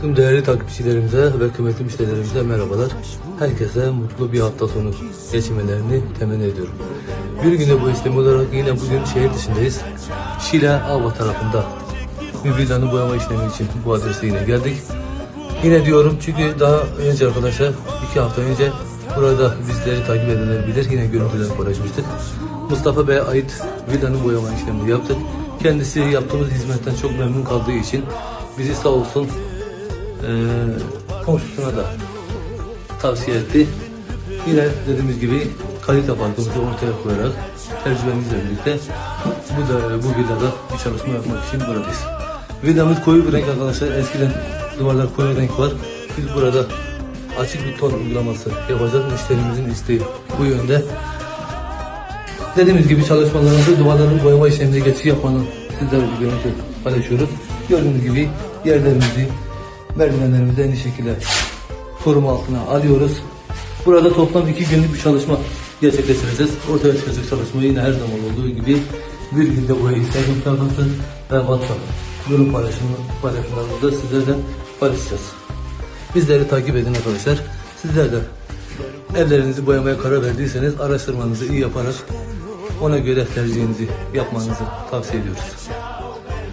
Tüm değerli takipçilerimize ve kıymetli müşterilerimize merhabalar. Herkese mutlu bir hafta sonu geçirmelerini temenni ediyorum. Bir günde bu işlem olarak yine bugün şehir dışındayız. Şile Ava tarafında Mübildan'ı boyama işlemi için bu adrese yine geldik. Yine diyorum çünkü daha önce arkadaşlar iki hafta önce burada bizleri takip edenler bilir yine görüntüler paylaşmıştık. Mustafa Bey'e ait villanın boyama işlemini yaptık. Kendisi yaptığımız hizmetten çok memnun kaldığı için bizi sağ olsun eee komşusuna da tavsiye etti. Yine dediğimiz gibi kalite farkımızı ortaya koyarak tecrübemizle birlikte bu da bu villada bir çalışma yapmak için buradayız. Villamız koyu bir renk arkadaşlar. Eskiden duvarlar koyu renk var. Biz burada açık bir ton uygulaması yapacağız. Müşterimizin isteği bu yönde. Dediğimiz gibi çalışmalarımızı duvarların boyama işlemine geçiş yapmanın sizlerle bir görüntü paylaşıyoruz. Gördüğünüz gibi yerlerimizi, merdivenlerimizi en iyi şekilde koruma altına alıyoruz. Burada toplam iki günlük bir çalışma gerçekleştireceğiz. Ortaya çıkacak çalışmayı yine her zaman olduğu gibi bir günde boya Instagram sayfası ve WhatsApp yorum paylaşımı, paylaşımlarımızda sizlerle paylaşacağız. Bizleri takip edin arkadaşlar. Sizler de evlerinizi boyamaya karar verdiyseniz araştırmanızı iyi yaparak ona göre tercihinizi yapmanızı tavsiye ediyoruz.